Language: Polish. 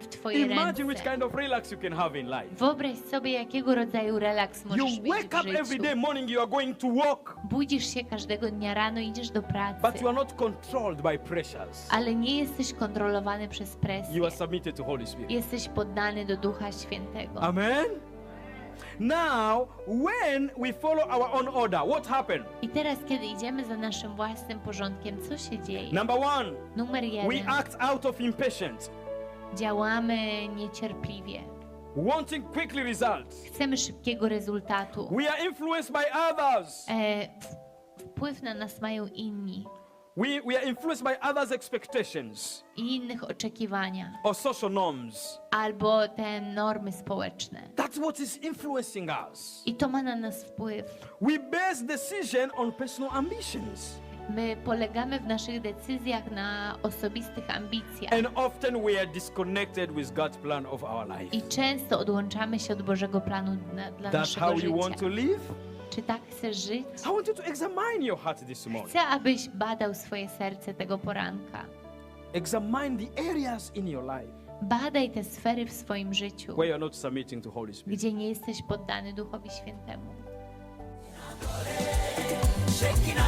w Twoje Imagine which ręce. kind of relax you can have in life. Wyobraź sobie, jakiego rodzaju relaks możesz You mieć wake w up every życiu. day morning, you are going to work, Budzisz się każdego dnia rano, idziesz do pracy, but you are not controlled by pressures. ale nie jesteś kontrolowany przez presję. You are submitted to Holy Spirit. Jesteś poddany do Ducha Świętego. Amen. Now, when we follow our own order, what happened? I teraz, kiedy idziemy za naszym własnym porządkiem, co się dzieje? Number one, Numer we jeden. act out of impatience, Działamy niecierpliwie. wanting quickly results. Chcemy szybkiego rezultatu. We are influenced by others. E, w- wpływ na nas mają inni We, we are influenced by others' expectations i innych oczekiwania, or social norms. albo te normy społeczne. That's what is influencing us. I to ma na nas wpływ. We base decision on personal ambitions. My polegamy w naszych decyzjach na osobistych ambicjach And often we are disconnected with God's plan of our life. i często odłączamy się od Bożego planu na, dla That's naszego how you want życia. to live? Czy tak chcesz żyć? I want you to examine your heart this morning. Chcę, abyś badał swoje serce tego poranka. Examine the areas in your life Badaj te sfery w swoim życiu, where you're not submitting to Holy Spirit. gdzie nie jesteś poddany Duchowi Świętemu. Şekine